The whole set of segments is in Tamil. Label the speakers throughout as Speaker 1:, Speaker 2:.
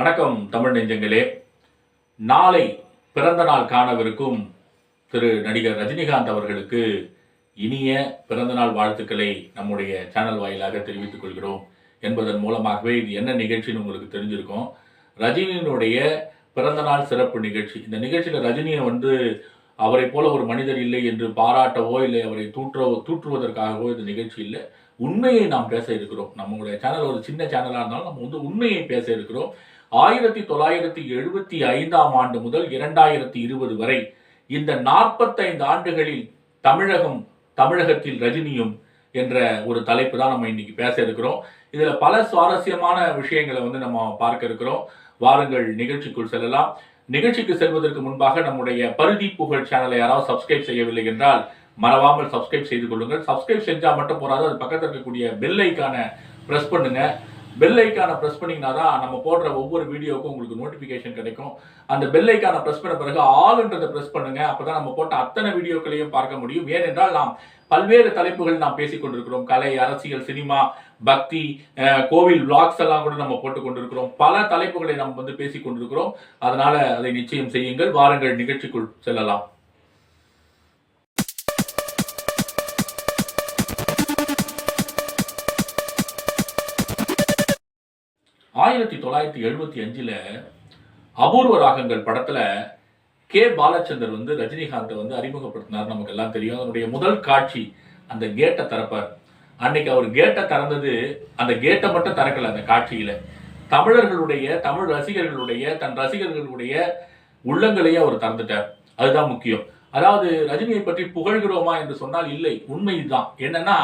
Speaker 1: வணக்கம் தமிழ் நெஞ்சங்களே நாளை பிறந்த நாள் காணவிருக்கும் திரு நடிகர் ரஜினிகாந்த் அவர்களுக்கு இனிய பிறந்தநாள் வாழ்த்துக்களை நம்முடைய சேனல் வாயிலாக தெரிவித்துக் கொள்கிறோம் என்பதன் மூலமாகவே இது என்ன நிகழ்ச்சின்னு உங்களுக்கு தெரிஞ்சிருக்கும் ரஜினியினுடைய பிறந்தநாள் சிறப்பு நிகழ்ச்சி இந்த நிகழ்ச்சியில் ரஜினியை வந்து அவரை போல ஒரு மனிதர் இல்லை என்று பாராட்டவோ இல்லை அவரை தூற்றவோ தூற்றுவதற்காகவோ இந்த நிகழ்ச்சி இல்லை உண்மையை நாம் பேச இருக்கிறோம் நம்மளுடைய சேனல் ஒரு சின்ன சேனலாக இருந்தாலும் நம்ம வந்து உண்மையை பேச இருக்கிறோம் ஆயிரத்தி தொள்ளாயிரத்தி எழுபத்தி ஐந்தாம் ஆண்டு முதல் இரண்டாயிரத்தி இருபது வரை இந்த நாற்பத்தைந்து ஆண்டுகளில் தமிழகம் தமிழகத்தில் ரஜினியும் என்ற ஒரு தலைப்பு தான் நம்ம இன்னைக்கு பேச இருக்கிறோம் இதில் பல சுவாரஸ்யமான விஷயங்களை வந்து நம்ம பார்க்க இருக்கிறோம் வாருங்கள் நிகழ்ச்சிக்குள் செல்லலாம் நிகழ்ச்சிக்கு செல்வதற்கு முன்பாக நம்முடைய பருதி புகழ் சேனலை யாராவது சப்ஸ்கிரைப் செய்யவில்லை என்றால் மறவாமல் சப்ஸ்கிரைப் செய்து கொள்ளுங்கள் சப்ஸ்கிரைப் செஞ்சால் மட்டும் போறாது அது பக்கத்தில் இருக்கக்கூடிய பெல் ஐக்கானை ப்ரெஸ் பண்ணுங்கள் பெல் ஐக்கானை ப்ரெஸ் பண்ணிங்கன்னா தான் நம்ம போடுற ஒவ்வொரு வீடியோவுக்கும் உங்களுக்கு நோட்டிஃபிகேஷன் கிடைக்கும் அந்த பெல் ஐக்கானை ப்ரெஸ் பண்ண பிறகு ஆளுன்றதை ப்ரெஸ் பண்ணுங்கள் அப்போ தான் நம்ம போட்ட அத்தனை வீடியோக்களையும் பார்க்க முடியும் ஏனென்றால் நாம் பல்வேறு தலைப்புகள் நாம் பேசிக்கொண்டிருக்கிறோம் கலை அரசியல் சினிமா பக்தி கோவில் விளாக்ஸ் எல்லாம் கூட நம்ம போட்டு கொண்டிருக்கிறோம் பல தலைப்புகளை நாம் வந்து கொண்டிருக்கிறோம் அதனால அதை நிச்சயம் செய்யுங்கள் வாருங்கள் நிகழ்ச்சிக்குள் செல்லலாம் ஆயிரத்தி தொள்ளாயிரத்தி எழுபத்தி அஞ்சில் அபூர்வ ராகங்கள் படத்தில் கே பாலச்சந்தர் வந்து ரஜினிகாந்தை வந்து அறிமுகப்படுத்தினார் நமக்கு எல்லாம் தெரியும் அதனுடைய முதல் காட்சி அந்த கேட்டை திறப்பார் அன்னைக்கு அவர் கேட்டை திறந்தது அந்த கேட்டை மட்டும் திறக்கல அந்த காட்சியில் தமிழர்களுடைய தமிழ் ரசிகர்களுடைய தன் ரசிகர்களுடைய உள்ளங்களையே அவர் திறந்துட்டார் அதுதான் முக்கியம் அதாவது ரஜினியை பற்றி புகழ்கிறோமா என்று சொன்னால் இல்லை உண்மைதான் என்னன்னா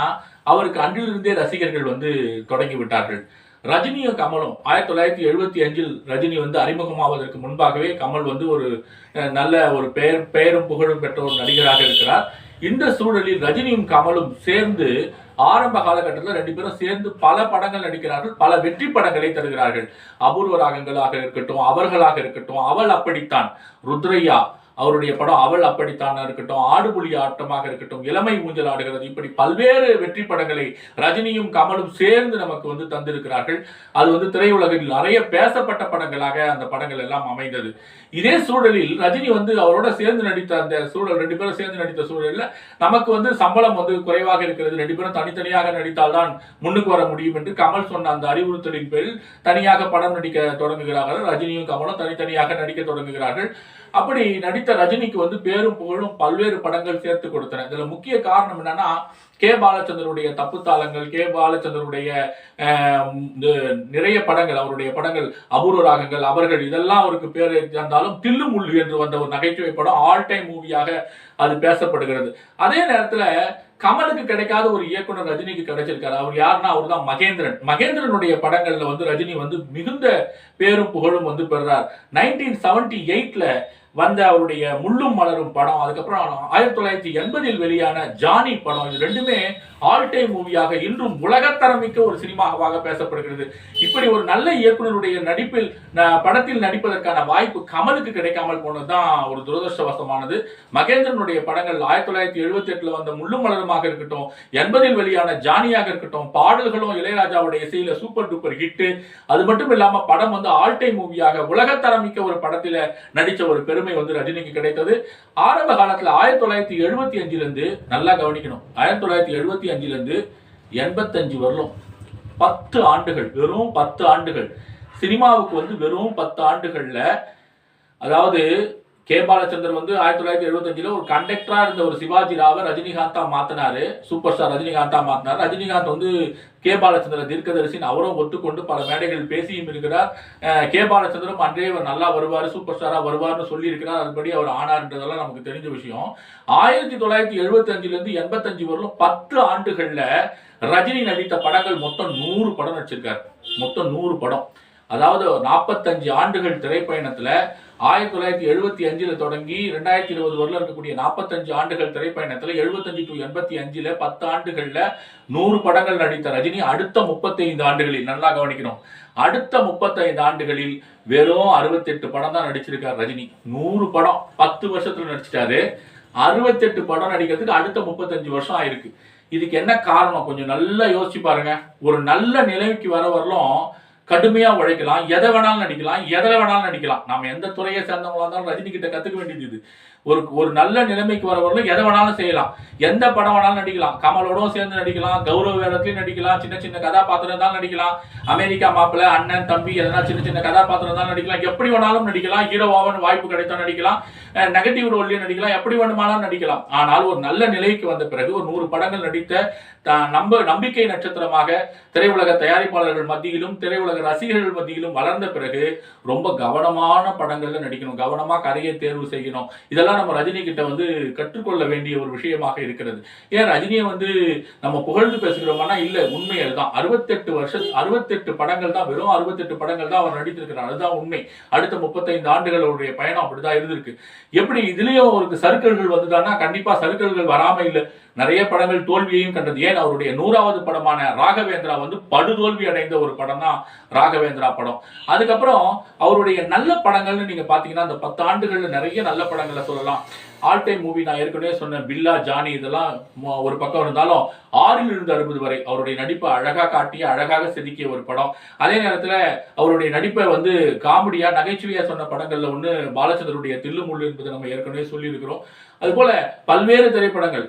Speaker 1: அவருக்கு அன்றிலிருந்தே ரசிகர்கள் வந்து தொடங்கி விட்டார்கள் ரஜினியும் கமலும் ஆயிரத்தி தொள்ளாயிரத்தி எழுபத்தி அஞ்சில் ரஜினி வந்து அறிமுகமாவதற்கு முன்பாகவே கமல் வந்து ஒரு நல்ல ஒரு பெயர் பெயரும் புகழும் பெற்ற ஒரு நடிகராக இருக்கிறார் இந்த சூழலில் ரஜினியும் கமலும் சேர்ந்து ஆரம்ப காலகட்டத்தில் ரெண்டு பேரும் சேர்ந்து பல படங்கள் நடிக்கிறார்கள் பல வெற்றி படங்களை தருகிறார்கள் அபூர்வ ராகங்களாக இருக்கட்டும் அவர்களாக இருக்கட்டும் அவள் அப்படித்தான் ருத்ரையா அவருடைய படம் அவள் அப்படித்தான இருக்கட்டும் ஆடுபுலி ஆட்டமாக இருக்கட்டும் இளமை ஊஞ்சல் ஆடுகிறது இப்படி பல்வேறு வெற்றி படங்களை ரஜினியும் கமலும் சேர்ந்து நமக்கு வந்து தந்திருக்கிறார்கள் அது வந்து திரையுலகில் நிறைய பேசப்பட்ட படங்களாக அந்த படங்கள் எல்லாம் அமைந்தது இதே சூழலில் ரஜினி வந்து அவரோட சேர்ந்து நடித்த அந்த சூழல் ரெண்டு பேரும் சேர்ந்து நடித்த சூழலில் நமக்கு வந்து சம்பளம் வந்து குறைவாக இருக்கிறது ரெண்டு பேரும் தனித்தனியாக நடித்தால்தான் முன்னுக்கு வர முடியும் என்று கமல் சொன்ன அந்த அறிவுறுத்தலின் பேரில் தனியாக படம் நடிக்க தொடங்குகிறார்கள் ரஜினியும் கமலும் தனித்தனியாக நடிக்க தொடங்குகிறார்கள் அப்படி நடித்த ரஜினிக்கு வந்து பேரும் புகழும் பல்வேறு படங்கள் சேர்த்து கொடுத்தன இதுல முக்கிய காரணம் என்னன்னா கே பாலச்சந்தருடைய தப்பு தாளங்கள் கே பாலச்சந்தருடைய நிறைய படங்கள் அவருடைய படங்கள் அபூர்வ ராகங்கள் அவர்கள் இதெல்லாம் அவருக்கு பேர் இருந்தாலும் தில்லு முள்ளு என்று வந்த ஒரு நகைச்சுவை படம் ஆல் டைம் மூவியாக அது பேசப்படுகிறது அதே நேரத்துல கமலுக்கு கிடைக்காத ஒரு இயக்குனர் ரஜினிக்கு கிடைச்சிருக்காரு அவர் யாருன்னா அவர் தான் மகேந்திரன் மகேந்திரனுடைய படங்கள்ல வந்து ரஜினி வந்து மிகுந்த பேரும் புகழும் வந்து பெறுறார் நைன்டீன் செவன்டி எயிட்ல வந்த அவருடைய முள்ளும் மலரும் படம் அதுக்கப்புறம் ஆயிரத்தி தொள்ளாயிரத்தி எண்பதில் வெளியான ஜானி படம் இது ரெண்டுமே ஆல் டைம் மூவியாக இன்றும் உலகத்தரமிக்க ஒரு சினிமாவாக பேசப்படுகிறது இப்படி ஒரு நல்ல இயக்குனருடைய நடிப்பில் படத்தில் நடிப்பதற்கான வாய்ப்பு கமலுக்கு கிடைக்காமல் போனதுதான் ஒரு துரதிருஷ்டவசமானது மகேந்திரனுடைய படங்கள் ஆயிரத்தி தொள்ளாயிரத்தி எழுபத்தி எட்டுல வந்த முள்ளும் மலருமாக இருக்கட்டும் எண்பதில் வெளியான ஜானியாக இருக்கட்டும் பாடல்களும் இளையராஜாவுடைய இசையில சூப்பர் டூப்பர் ஹிட்டு அது மட்டும் இல்லாம படம் வந்து ஆல் டைம் மூவியாக உலகத்தரமிக்க ஒரு படத்தில் நடித்த ஒரு பெருமை வந்து ரஜினிக்கு கிடைத்தது ஆரம்ப காலத்தில் ஆயிரத்தி தொள்ளாயிரத்தி எழுபத்தி அஞ்சிலிருந்து நல்லா கவனிக்கணும் ஆயிரத்தி தொள்ளாயிரத்தி எழுபத்தி எழுபத்தி அஞ்சுலேருந்து எண்பத்தஞ்சு வரலும் பத்து ஆண்டுகள் வெறும் பத்து ஆண்டுகள் சினிமாவுக்கு வந்து வெறும் பத்து ஆண்டுகளில் அதாவது கே பாலச்சந்தர் வந்து ஆயிரத்தி தொள்ளாயிரத்தி எழுபத்தஞ்சில் ஒரு கண்டக்டரா இருந்த ஒரு சிவாஜி ராவை ரஜினிகாந்தா மாத்தினாரு சூப்பர் ஸ்டார் ரஜினிகாந்தா மாத்தினார் ரஜினிகாந்த் வந்து கே பாலச்சந்திர தீர்க்கதரிசின்னு அவரும் ஒத்துக்கொண்டு பல மேடைகள் பேசியும் இருக்கிறார் கே பாலச்சந்திரம் அன்றே அவர் நல்லா வருவார் சூப்பர் ஸ்டாரா வருவார்னு சொல்லி இருக்கிறார் அதுபடி அவர் ஆனார்ன்றதெல்லாம் நமக்கு தெரிஞ்ச விஷயம் ஆயிரத்தி தொள்ளாயிரத்தி எழுபத்தி எண்பத்தஞ்சு வரலும் பத்து ஆண்டுகள்ல ரஜினி நடித்த படங்கள் மொத்தம் நூறு படம் நடிச்சிருக்காரு மொத்தம் நூறு படம் அதாவது நாற்பத்தஞ்சு ஆண்டுகள் திரைப்பயணத்துல ஆயிரத்தி தொள்ளாயிரத்தி எழுபத்தி அஞ்சில் தொடங்கி ரெண்டாயிரத்தி இருபது வரல இருக்கக்கூடிய நாற்பத்தஞ்சு ஆண்டுகள் திரைப்பயணத்தில் எழுபத்தஞ்சு டு எண்பத்தி அஞ்சில் பத்து ஆண்டுகளில் நூறு படங்கள் நடித்த ரஜினி அடுத்த முப்பத்தைந்து ஆண்டுகளில் நல்லா கவனிக்கணும் அடுத்த முப்பத்தைந்து ஆண்டுகளில் வெறும் அறுபத்தெட்டு படம் தான் நடிச்சிருக்கார் ரஜினி நூறு படம் பத்து வருஷத்தில் நடிச்சிட்டாரு அறுபத்தெட்டு படம் நடிக்கிறதுக்கு அடுத்த முப்பத்தஞ்சு வருஷம் ஆயிருக்கு இதுக்கு என்ன காரணம் கொஞ்சம் நல்லா யோசிச்சு பாருங்க ஒரு நல்ல நிலைமைக்கு வர வரலும் கடுமையா உழைக்கலாம் எதை வேணாலும் நடிக்கலாம் எதை வேணாலும் நடிக்கலாம் நாம எந்த துறையை சேர்ந்தவங்களா இருந்தாலும் ரஜினி கிட்ட கத்துக்க வேண்டியது ஒரு ஒரு நல்ல நிலைமைக்கு வரவர்களும் எதை வேணாலும் செய்யலாம் எந்த படம் வேணாலும் நடிக்கலாம் கமலோடும் சேர்ந்து நடிக்கலாம் கௌரவ வேடத்துலையும் நடிக்கலாம் சின்ன சின்ன கதாபாத்திரம் தான் நடிக்கலாம் அமெரிக்கா மாப்பிள்ள அண்ணன் தம்பி எதனா சின்ன சின்ன கதாபாத்திரம் தான் நடிக்கலாம் எப்படி வேணாலும் நடிக்கலாம் ஹீரோவாவன் வாய்ப்பு கிடைத்தா நடிக்கலாம் நெகட்டிவ் ரோல்லையும் நடிக்கலாம் எப்படி வேணுமானாலும் நடிக்கலாம் ஆனால் ஒரு நல்ல நிலைக்கு வந்த பிறகு ஒரு நூறு படங்கள் நடித்த நம்ப நம்பிக்கை நட்சத்திரமாக திரையுலக தயாரிப்பாளர்கள் மத்தியிலும் திரையுலக ரசிகர்கள் மத்தியிலும் வளர்ந்த பிறகு ரொம்ப கவனமான படங்கள்ல நடிக்கணும் கவனமா கரையை தேர்வு செய்யணும் இதெல்லாம் நம்ம ரஜினி கிட்ட வந்து கற்றுக்கொள்ள வேண்டிய ஒரு விஷயமாக இருக்கிறது ஏன் ரஜினியை வந்து நம்ம புகழ்ந்து பேசுகிறோம்னா இல்ல உண்மை அதுதான் அறுபத்தெட்டு வருஷம் அறுபத்தெட்டு படங்கள் தான் வெறும் அறுபத்தெட்டு படங்கள் தான் அவர் நடித்திருக்கிறார் அதுதான் உண்மை அடுத்த முப்பத்தைந்து ஆண்டுகளுடைய பயணம் அப்படிதான் இருந்திருக்கு எப்படி இதுலயும் அவருக்கு சருக்கல்கள் வந்துதான்னா கண்டிப்பா சருக்கல்கள் வராம இல்லை நிறைய படங்கள் தோல்வியையும் கண்டது ஏன் அவருடைய நூறாவது படமான ராகவேந்திரா வந்து படுதோல்வி அடைந்த ஒரு படம் தான் ராகவேந்திரா படம் அதுக்கப்புறம் அவருடைய நல்ல படங்கள்னு நீங்க பாத்தீங்கன்னா அந்த பத்து ஆண்டுகள்ல நிறைய நல்ல படங்களை சொல்லலாம் ஆல் டைம் மூவி நான் ஏற்கனவே சொன்ன பில்லா ஜானி இதெல்லாம் ஒரு பக்கம் இருந்தாலும் ஆறில் இருந்து அறுபது வரை அவருடைய நடிப்பை அழகாக காட்டி அழகாக செதுக்கிய ஒரு படம் அதே நேரத்தில் அவருடைய நடிப்பை வந்து காமெடியாக நகைச்சுவையாக சொன்ன படங்களில் ஒன்று பாலச்சந்தருடைய தில்லுமுள்ளு என்பதை நம்ம ஏற்கனவே சொல்லியிருக்கிறோம் அதுபோல் பல்வேறு திரைப்படங்கள்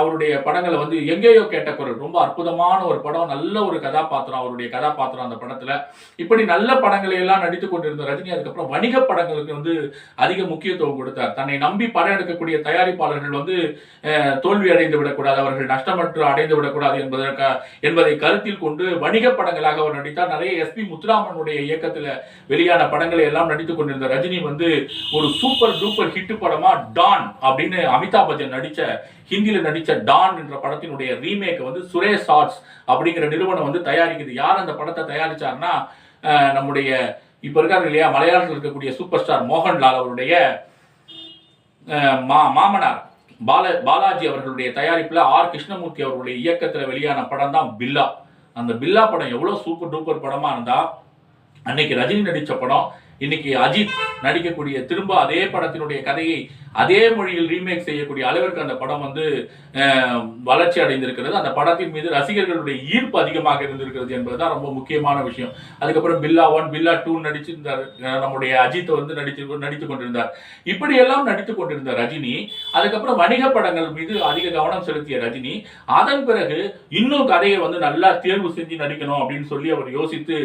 Speaker 1: அவருடைய படங்களை வந்து எங்கேயோ கேட்ட குரல் ரொம்ப அற்புதமான ஒரு படம் நல்ல ஒரு கதாபாத்திரம் அவருடைய கதாபாத்திரம் அந்த படத்துல இப்படி நல்ல படங்களை எல்லாம் நடித்து கொண்டிருந்த ரஜினி அதுக்கப்புறம் வணிக படங்களுக்கு வந்து அதிக முக்கியத்துவம் கொடுத்தார் தன்னை நம்பி படம் எடுக்கக்கூடிய தயாரிப்பாளர்கள் வந்து தோல்வி அடைந்து விடக்கூடாது அவர்கள் நஷ்டமற்று அடைந்து விடக்கூடாது என்பதற்கு என்பதை கருத்தில் கொண்டு வணிக படங்களாக அவர் நடித்தார் நிறைய எஸ் பி முத்துராமனுடைய இயக்கத்துல வெளியான படங்களை எல்லாம் நடித்துக் கொண்டிருந்த ரஜினி வந்து ஒரு சூப்பர் டூப்பர் ஹிட் படமா டான் அப்படின்னு அமிதாப் பச்சன் நடிச்ச ஹிந்தியில் நடித்த டான் என்ற படத்தினுடைய ரீமேக்கை வந்து சுரேஷ் ஆர்ட்ஸ் அப்படிங்கிற நிறுவனம் வந்து தயாரிக்குது யார் அந்த படத்தை தயாரிச்சார்னா நம்முடைய இப்போ இருக்காரு இல்லையா மலையாளத்தில் இருக்கக்கூடிய சூப்பர் ஸ்டார் மோகன்லால் அவருடைய மா மாமனார் பால பாலாஜி அவர்களுடைய தயாரிப்பில் ஆர் கிருஷ்ணமூர்த்தி அவர்களுடைய இயக்கத்தில் வெளியான படம் தான் பில்லா அந்த பில்லா படம் எவ்வளோ சூப்பர் டூப்பர் படமாக இருந்தால் அன்னைக்கு ரஜினி நடித்த படம் இன்னைக்கு அஜித் நடிக்கக்கூடிய திரும்ப அதே படத்தினுடைய கதையை அதே மொழியில் ரீமேக் செய்யக்கூடிய அளவிற்கு அந்த படம் வந்து வளர்ச்சி அடைந்திருக்கிறது அந்த படத்தின் மீது ரசிகர்களுடைய ஈர்ப்பு அதிகமாக இருந்திருக்கிறது என்பதுதான் ரொம்ப முக்கியமான விஷயம் அதுக்கப்புறம் பில்லா ஒன் பில்லா டூ நடிச்சிருந்தார் நம்முடைய அஜித் வந்து நடிச்சு நடித்து கொண்டிருந்தார் இப்படியெல்லாம் நடித்து கொண்டிருந்த ரஜினி அதுக்கப்புறம் வணிக படங்கள் மீது அதிக கவனம் செலுத்திய ரஜினி அதன் பிறகு இன்னும் கதையை வந்து நல்லா தேர்வு செஞ்சு நடிக்கணும் அப்படின்னு சொல்லி அவர் யோசித்து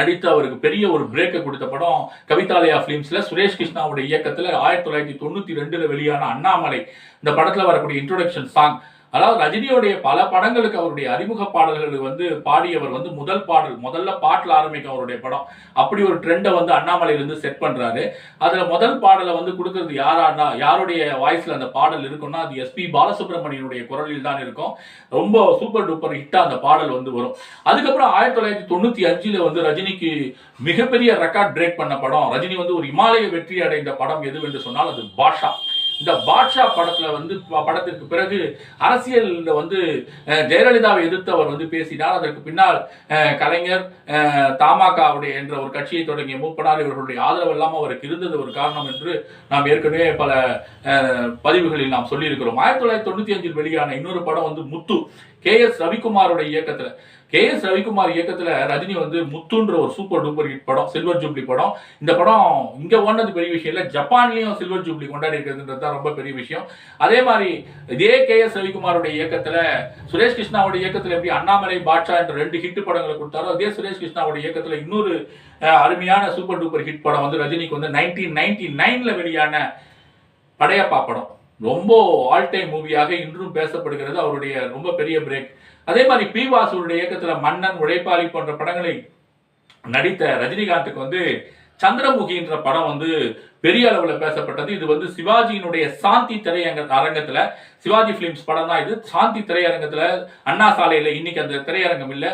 Speaker 1: நடித்து அவருக்கு பெரிய ஒரு பிரேக்கை கொடுத்த படம் கவிதாலயா பிலிம்ஸ்ல சுரேஷ் கிருஷ்ணாவுடைய இயக்கத்தில் ஆயிரத்தி தொள்ளாயிரத்தி தொண்ணூற்றி ரெண்டில் வெளியான அண்ணாமலை இந்த படத்தில் வரக்கூடிய இன்ட்ரோடக்ஷன் சாங் அதாவது ரஜினியோடைய பல படங்களுக்கு அவருடைய அறிமுக பாடல்கள் வந்து பாடியவர் வந்து முதல் பாடல் முதல்ல பாட்டில் ஆரம்பிக்கும் அவருடைய படம் அப்படி ஒரு ட்ரெண்டை வந்து அண்ணாமலையிலிருந்து செட் பண்ணுறாரு அதில் முதல் பாடலை வந்து கொடுக்கறது யாரானா யாருடைய வாய்ஸில் அந்த பாடல் இருக்கும்னா அது எஸ்பி பாலசுப்ரமணியனுடைய குரலில் தான் இருக்கும் ரொம்ப சூப்பர் டூப்பர் ஹிட்டாக அந்த பாடல் வந்து வரும் அதுக்கப்புறம் ஆயிரத்தி தொள்ளாயிரத்தி தொண்ணூற்றி அஞ்சில் வந்து ரஜினிக்கு மிகப்பெரிய ரெக்கார்ட் பிரேக் பண்ண படம் ரஜினி வந்து ஒரு இமாலய வெற்றி அடைந்த படம் எதுவென்று சொன்னால் அது பாஷா இந்த பாட்ஷா படத்துல வந்து படத்திற்கு பிறகு அரசியல் வந்து ஜெயலலிதாவை எதிர்த்தவர் வந்து பேசினார் அதற்கு பின்னால் கலைஞர் தமாகாவுடைய என்ற ஒரு கட்சியை தொடங்கிய மூப்பனார் இவர்களுடைய ஆதரவு இல்லாமல் அவருக்கு இருந்தது ஒரு காரணம் என்று நாம் ஏற்கனவே பல பதிவுகளில் நாம் சொல்லியிருக்கிறோம் ஆயிரத்தி தொள்ளாயிரத்தி தொண்ணூத்தி அஞ்சில் வெளியான இன்னொரு படம் வந்து முத்து கே எஸ் ரவிக்குமாரோட இயக்கத்துல கே எஸ் ரவிக்குமார் இயக்கத்துல ரஜினி வந்து முத்துன்ற ஒரு சூப்பர் டூப்பர் ஹிட் படம் சில்வர் ஜூப்ளி படம் இந்த படம் இங்க ஓனது பெரிய விஷயம் இல்லை ஜப்பான்லயும் சில்வர் ஜூப்ளி கொண்டாடி இருக்கிறதுன்றது தான் ரொம்ப பெரிய விஷயம் அதே மாதிரி இதே கே எஸ் ரவிக்குமாரோட இயக்கத்துல சுரேஷ் கிருஷ்ணாவோட இயக்கத்துல எப்படி அண்ணாமலை பாட்ஷா என்ற ரெண்டு ஹிட் படங்களை கொடுத்தாரோ அதே சுரேஷ் கிருஷ்ணாவோட இயக்கத்துல இன்னொரு அருமையான சூப்பர் டூப்பர் ஹிட் படம் வந்து ரஜினிக்கு வந்து நைன்டீன் நைன்டி நைன்ல வெளியான படையப்பா படம் ரொம்ப ஆல் டைம் மூவியாக இன்றும் பேசப்படுகிறது அவருடைய ரொம்ப பெரிய பிரேக் அதே மாதிரி பி வாசுடைய இயக்கத்தில் மன்னன் உழைப்பாளி போன்ற படங்களை நடித்த ரஜினிகாந்துக்கு வந்து சந்திரமுகின்ற படம் வந்து பெரிய அளவில் பேசப்பட்டது இது வந்து சிவாஜியினுடைய சாந்தி திரையங்க அரங்கத்தில் சிவாஜி பிலிம்ஸ் படம் தான் இது சாந்தி திரையரங்கத்தில் அண்ணா சாலையில் இன்னைக்கு அந்த திரையரங்கம் இல்லை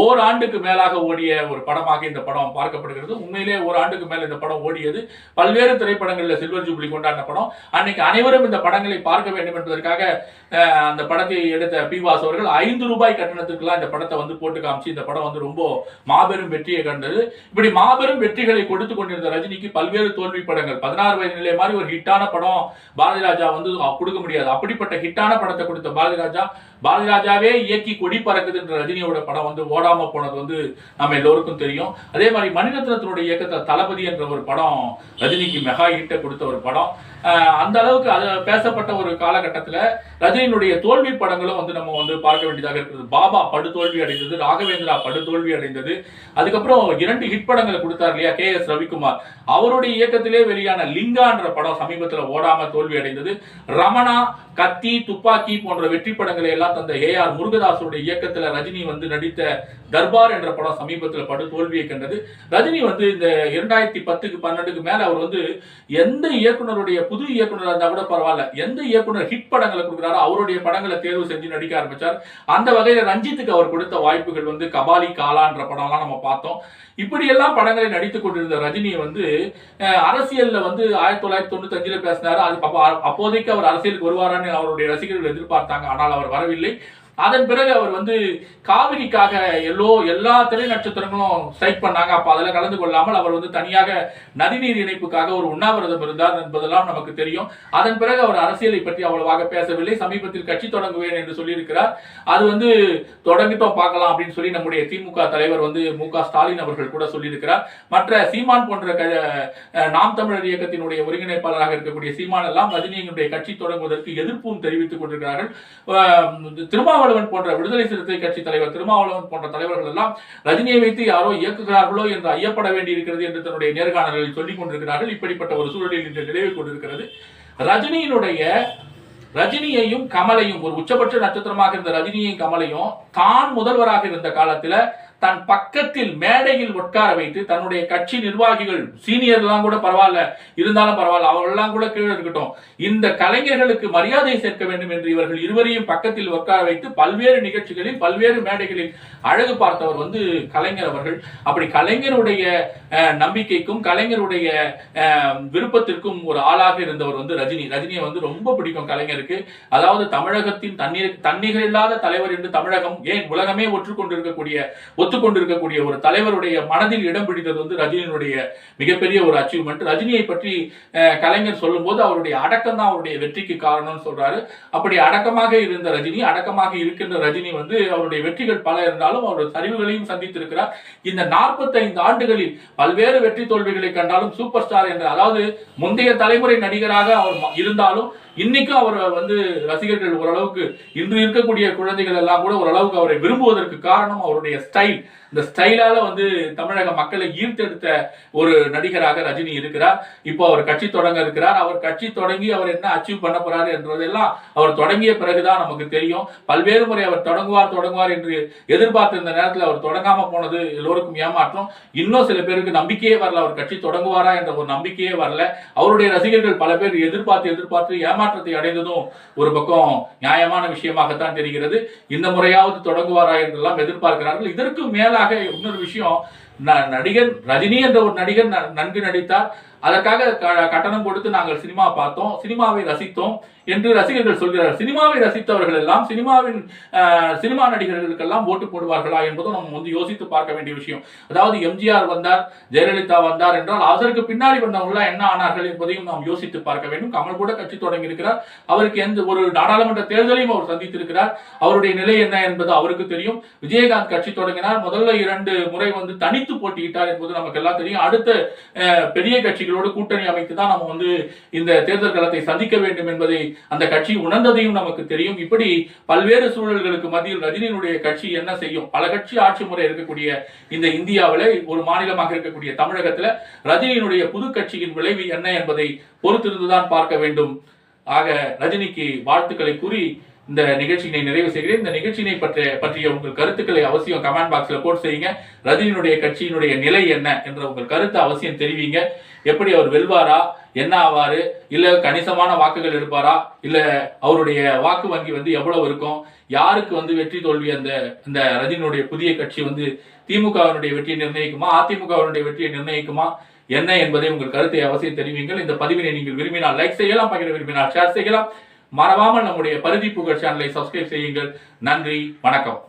Speaker 1: ஓராண்டுக்கு மேலாக ஓடிய ஒரு படமாக இந்த படம் பார்க்கப்படுகிறது உண்மையிலே ஒரு ஆண்டுக்கு மேல இந்த படம் ஓடியது பல்வேறு திரைப்படங்களில் சில்வர் ஜூப்ளி கொண்டாடின படம் அன்னைக்கு அனைவரும் இந்த படங்களை பார்க்க வேண்டும் என்பதற்காக அந்த படத்தை எடுத்த பி வாஸ் அவர்கள் ஐந்து ரூபாய் கட்டணத்துக்குலாம் இந்த படத்தை வந்து போட்டு காமிச்சு இந்த படம் வந்து ரொம்ப மாபெரும் வெற்றியை கண்டது இப்படி மாபெரும் வெற்றிகளை கொடுத்து கொண்டிருந்த ரஜினிக்கு பல்வேறு தோல்வி படங்கள் பதினாறு வயது நிலை மாதிரி ஒரு ஹிட்டான படம் பாரதி ராஜா வந்து கொடுக்க முடியாது அப்படிப்பட்ட ஹிட்டான படத்தை கொடுத்த பாரதி ராஜா பாரதிராஜாவே இயக்கி கொடி பறக்குதுன்ற ரஜினியோட படம் வந்து ஓடாம போனது வந்து நம்ம எல்லோருக்கும் தெரியும் அதே மாதிரி மணிரத்னத்தினுடைய இயக்கத்தை தளபதி என்ற ஒரு படம் ரஜினிக்கு மெகா ஹிட்டை கொடுத்த ஒரு படம் அந்த அளவுக்கு அது பேசப்பட்ட ஒரு காலகட்டத்தில் ரஜினியினுடைய தோல்வி படங்களும் வந்து நம்ம வந்து பார்க்க வேண்டியதாக இருக்கிறது பாபா படு தோல்வி அடைந்தது ராகவேந்திரா படு தோல்வி அடைந்தது அதுக்கப்புறம் இரண்டு ஹிட் படங்களை கொடுத்தார் இல்லையா கே எஸ் ரவிக்குமார் அவருடைய இயக்கத்திலே வெளியான லிங்கான்ற படம் சமீபத்தில் ஓடாம தோல்வி அடைந்தது ரமணா கத்தி துப்பாக்கி போன்ற வெற்றி படங்களை எல்லாம் தந்த ஏ ஆர் முருகதாசருடைய இயக்கத்தில் ரஜினி வந்து நடித்த தர்பார் என்ற படம் சமீபத்தில் படு தோல்வியை கண்டது ரஜினி வந்து இந்த இரண்டாயிரத்தி பத்துக்கு பன்னெண்டுக்கு மேல அவர் வந்து எந்த இயக்குனருடைய புது இயக்குனர் இருந்தா கூட பரவாயில்ல எந்த இயக்குனர் ஹிட் படங்களை கொடுக்குறாரோ அவருடைய படங்களை தேர்வு செஞ்சு நடிக்க ஆரம்பிச்சார் அந்த வகையில ரஞ்சித்துக்கு அவர் கொடுத்த வாய்ப்புகள் வந்து கபாலி காலான்ற படம்லாம் நம்ம பார்த்தோம் இப்படியெல்லாம் படங்களை நடித்து கொண்டிருந்த ரஜினி வந்து அரசியல்ல வந்து ஆயிரத்தி தொள்ளாயிரத்தி அஞ்சுல பேசினாரு அது அப்போதைக்கு அவர் அரசியலுக்கு வருவாரான்னு அவருடைய ரசிகர்கள் எதிர்பார்த்தாங்க ஆனால் அவர் வரவில்லை அதன் பிறகு அவர் வந்து காவிரிக்காக எல்லோ எல்லா திரை நட்சத்திரங்களும் ஸ்ட்ரைக் பண்ணாங்க அப்போ அதில் கலந்து கொள்ளாமல் அவர் வந்து தனியாக நதிநீர் இணைப்புக்காக ஒரு உண்ணாவிரதம் இருந்தார் என்பதெல்லாம் நமக்கு தெரியும் அதன் பிறகு அவர் அரசியலை பற்றி அவ்வளவாக பேசவில்லை சமீபத்தில் கட்சி தொடங்குவேன் என்று சொல்லியிருக்கிறார் அது வந்து தொடங்கிட்டோம் பார்க்கலாம் அப்படின்னு சொல்லி நம்முடைய திமுக தலைவர் வந்து மு ஸ்டாலின் அவர்கள் கூட சொல்லியிருக்கிறார் மற்ற சீமான் போன்ற நாம் தமிழர் இயக்கத்தினுடைய ஒருங்கிணைப்பாளராக இருக்கக்கூடிய சீமான் எல்லாம் ரஜினியினுடைய கட்சி தொடங்குவதற்கு எதிர்ப்பும் தெரிவித்துக் கொண்டிருக்கிறார்கள் திருமாவளவன் திருமாவளவன் போன்ற விடுதலை சிறுத்தை கட்சி தலைவர் திருமாவளவன் போன்ற தலைவர்கள் எல்லாம் ரஜினியை வைத்து யாரோ இயக்குகிறார்களோ என்று ஐயப்பட வேண்டியிருக்கிறது என்று தன்னுடைய நேர்காணல்களில் சொல்லிக் கொண்டிருக்கிறார்கள் இப்படிப்பட்ட ஒரு சூழலில் இன்று நிலவிக் கொண்டிருக்கிறது ரஜினியினுடைய ரஜினியையும் கமலையும் ஒரு உச்சபட்ச நட்சத்திரமாக இருந்த ரஜினியையும் கமலையும் தான் முதல்வராக இருந்த காலத்தில் தன் பக்கத்தில் மேடையில் உட்கார வைத்து தன்னுடைய கட்சி நிர்வாகிகள் சீனியர் எல்லாம் கூட பரவாயில்ல இருந்தாலும் பரவாயில்ல எல்லாம் கூட கீழே இருக்கட்டும் இந்த கலைஞர்களுக்கு மரியாதை சேர்க்க வேண்டும் என்று இவர்கள் இருவரையும் பக்கத்தில் உட்கார வைத்து பல்வேறு நிகழ்ச்சிகளில் பல்வேறு மேடைகளில் அழகு பார்த்தவர் வந்து கலைஞர் அவர்கள் அப்படி கலைஞருடைய நம்பிக்கைக்கும் கலைஞருடைய விருப்பத்திற்கும் ஒரு ஆளாக இருந்தவர் வந்து ரஜினி ரஜினியை வந்து ரொம்ப பிடிக்கும் கலைஞருக்கு அதாவது தமிழகத்தின் தண்ணீர் தண்ணீர் இல்லாத தலைவர் என்று தமிழகம் ஏன் உலகமே ஒற்றுக்கொண்டிருக்கக்கூடிய ஒத்துக்கொண்டிருக்கக்கூடிய ஒரு தலைவருடைய மனதில் இடம் பிடித்தது வந்து ரஜினியினுடைய மிகப்பெரிய ஒரு அச்சீவ்மெண்ட் ரஜினியை பற்றி கலைஞர் சொல்லும்போது அவருடைய அடக்கம் தான் அவருடைய வெற்றிக்கு காரணம்னு சொல்றாரு அப்படி அடக்கமாக இருந்த ரஜினி அடக்கமாக இருக்கின்ற ரஜினி வந்து அவருடைய வெற்றிகள் பல இருந்தாலும் அவருடைய சரிவுகளையும் சந்தித்திருக்கிறார் இந்த நாற்பத்தைந்து ஆண்டுகளில் பல்வேறு வெற்றி தோல்விகளை கண்டாலும் சூப்பர் ஸ்டார் என்ற அதாவது முந்தைய தலைமுறை நடிகராக அவர் இருந்தாலும் இன்னைக்கும் அவரை வந்து ரசிகர்கள் ஓரளவுக்கு இன்று இருக்கக்கூடிய குழந்தைகள் எல்லாம் கூட ஓரளவுக்கு அவரை விரும்புவதற்கு காரணம் அவருடைய ஸ்டைல் இந்த ஸ்டைலால வந்து தமிழக மக்களை ஈர்த்தெடுத்த ஒரு நடிகராக ரஜினி இருக்கிறார் இப்போ அவர் கட்சி தொடங்க இருக்கிறார் அவர் கட்சி தொடங்கி அவர் என்ன அச்சீவ் பண்ண போறாரு என்றதெல்லாம் அவர் தொடங்கிய பிறகுதான் நமக்கு தெரியும் பல்வேறு முறை அவர் தொடங்குவார் தொடங்குவார் என்று எதிர்பார்த்திருந்த நேரத்தில் அவர் தொடங்காம போனது எல்லோருக்கும் ஏமாற்றம் இன்னும் சில பேருக்கு நம்பிக்கையே வரல அவர் கட்சி தொடங்குவாரா என்ற ஒரு நம்பிக்கையே வரல அவருடைய ரசிகர்கள் பல பேர் எதிர்பார்த்து எதிர்பார்த்து ஏமாற்றத்தை அடைந்ததும் ஒரு பக்கம் நியாயமான விஷயமாகத்தான் தெரிகிறது இந்த முறையாவது தொடங்குவாரா என்றெல்லாம் எதிர்பார்க்கிறார்கள் இதற்கு மேல கூடுதலாக இன்னொரு விஷயம் நடிகன் ரஜினி என்ற ஒரு நடிகர் நன்கு நடித்தார் அதற்காக கட்டணம் கொடுத்து நாங்கள் சினிமா பார்த்தோம் சினிமாவை ரசித்தோம் என்று ரசிகர்கள் சொல்கிறார்கள் சினிமாவை ரசித்தவர்கள் எல்லாம் சினிமாவின் சினிமா நடிகர்களுக்கெல்லாம் ஓட்டு போடுவார்களா என்பதும் நம்ம வந்து யோசித்து பார்க்க வேண்டிய விஷயம் அதாவது எம்ஜிஆர் வந்தார் ஜெயலலிதா வந்தார் என்றால் அதற்கு பின்னாடி வந்தவங்களாம் என்ன ஆனார்கள் என்பதையும் நாம் யோசித்து பார்க்க வேண்டும் கமல் கூட கட்சி தொடங்கி இருக்கிறார் அவருக்கு எந்த ஒரு நாடாளுமன்ற தேர்தலையும் அவர் சந்தித்திருக்கிறார் அவருடைய நிலை என்ன என்பது அவருக்கு தெரியும் விஜயகாந்த் கட்சி தொடங்கினார் முதல்ல இரண்டு முறை வந்து தனித்து போட்டியிட்டார் என்பது நமக்கு எல்லாம் தெரியும் அடுத்த பெரிய கட்சிகளோடு கூட்டணி அமைத்து தான் நம்ம வந்து இந்த தேர்தல் களத்தை சந்திக்க வேண்டும் என்பதை அந்த கட்சி உணர்ந்ததையும் நமக்கு தெரியும் இப்படி பல்வேறு சூழல்களுக்கு மத்தியில் ரஜினியினுடைய கட்சி என்ன செய்யும் பல கட்சி ஆட்சி முறை இருக்கக்கூடிய இந்த இந்தியாவில் ஒரு மாநிலமாக இருக்கக்கூடிய தமிழகத்தில் ரஜினியினுடைய புது கட்சியின் விளைவு என்ன என்பதை பொறுத்திருந்துதான் பார்க்க வேண்டும் ஆக ரஜினிக்கு வாழ்த்துக்களை கூறி இந்த நிகழ்ச்சியினை நிறைவு செய்கிறேன் இந்த நிகழ்ச்சியினை பற்றிய பற்றிய உங்கள் கருத்துக்களை அவசியம் கமெண்ட் பாக்ஸ்ல போட் செய்யுங்க ரஜினியினுடைய கட்சியினுடைய நிலை என்ன என்ற உங்கள் கருத்தை அவசியம் தெரிவிங்க எப்படி அவர் வெல்வாரா என்ன ஆவாரு இல்ல கணிசமான வாக்குகள் எடுப்பாரா இல்ல அவருடைய வாக்கு வங்கி வந்து எவ்வளவு இருக்கும் யாருக்கு வந்து வெற்றி தோல்வி அந்த இந்த ரஜினியுடைய புதிய கட்சி வந்து திமுகவினுடைய வெற்றியை நிர்ணயிக்குமா அதிமுகவினுடைய வெற்றியை நிர்ணயிக்குமா என்ன என்பதை உங்கள் கருத்தை அவசியம் தெரிவிங்கள் இந்த பதிவினை நீங்கள் விரும்பினால் லைக் செய்யலாம் பகிர விரும்பினால் ஷேர் செய்யலாம் மறவாமல் நம்முடைய பருதி புகழ் சேனலை சப்ஸ்கிரைப் செய்யுங்கள் நன்றி வணக்கம்